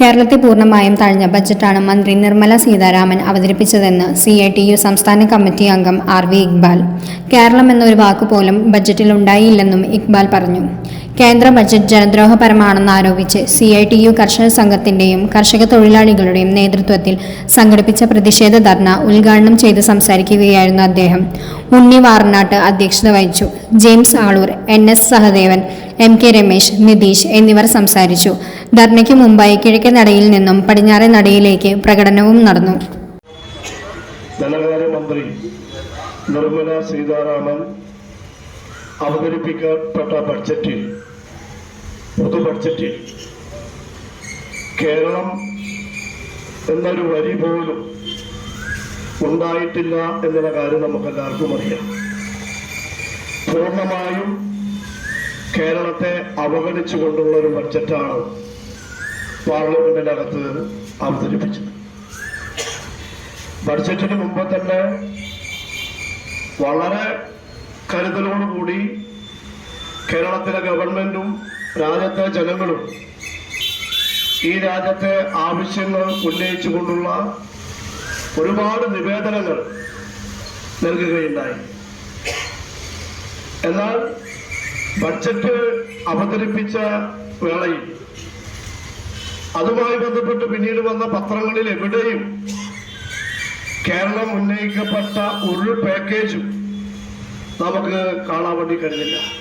കേരളത്തെ പൂർണമായും തഴഞ്ഞ ബജറ്റാണ് മന്ത്രി നിർമ്മല സീതാരാമൻ അവതരിപ്പിച്ചതെന്ന് സി ഐ ടി യു സംസ്ഥാന കമ്മിറ്റി അംഗം ആർ വി ഇക്ബാൽ. കേരളം എന്നൊരു വാക്കുപോലും ബജറ്റിൽ ഉണ്ടായില്ലെന്നും ഇക്ബാൽ പറഞ്ഞു. കേന്ദ്ര ബജറ്റ് ജനദ്രോഹപരമാണെന്ന് ആരോപിച്ച് സി ഐ ടി യു കർഷക സംഘത്തിന്റെയും കർഷക തൊഴിലാളികളുടെയും നേതൃത്വത്തിൽ സംഘടിപ്പിച്ച പ്രതിഷേധ ധർണ ഉദ്ഘാടനം ചെയ്ത് സംസാരിക്കുകയായിരുന്നു അദ്ദേഹം. ഉണ്ണി വാറനാട്ട് അധ്യക്ഷത വഹിച്ചു. James Aloor N S Sahadevan M K Ramesh Nitish എന്നിവർ സംസാരിച്ചു. ധർണയ്ക്ക് മുമ്പായി കിഴക്കൻ നടയിൽ നിന്നും പടിഞ്ഞാറേ നടയിലേക്ക് പ്രകടനവും നടന്നു. ധനകാര്യമന്ത്രി നിർമ്മല സീതാരാമൻ അവതരിപ്പിക്കപ്പെട്ട ബഡ്ജറ്റിൽ പൊതു ബഡ്ജറ്റിൽ കേരളം എന്നൊരു വരി പോലും ഉണ്ടായിട്ടില്ല എന്നുള്ള കാര്യം നമുക്കെല്ലാവർക്കും അറിയാം. പൂർണമായും കേരളത്തെ അവഗണിച്ചുകൊണ്ടുള്ള ഒരു ബഡ്ജറ്റാണ് പാർലമെന്റിനകത്ത് അവതരിപ്പിച്ചത്. ബഡ്ജറ്റിന് മുമ്പ് തന്നെ വളരെ കരുതലോടുകൂടി കേരളത്തിലെ ഗവൺമെന്റും രാജ്യത്തെ ജനങ്ങളും ഈ രാജ്യത്തെ ആവശ്യങ്ങൾ ഉന്നയിച്ചുകൊണ്ടുള്ള ഒരുപാട് നിവേദനങ്ങൾ നൽകുകയുണ്ടായി. എന്നാൽ ബഡ്ജറ്റ് അവതരിപ്പിച്ച വേളയിൽ അതുമായി ബന്ധപ്പെട്ട് പിന്നീട് വന്ന പത്രങ്ങളിൽ എവിടെയും കേരളം ഉന്നയിക്കപ്പെട്ട ഒരു പാക്കേജും നമുക്ക് കാണാൻ വേണ്ടി കഴിഞ്ഞില്ല.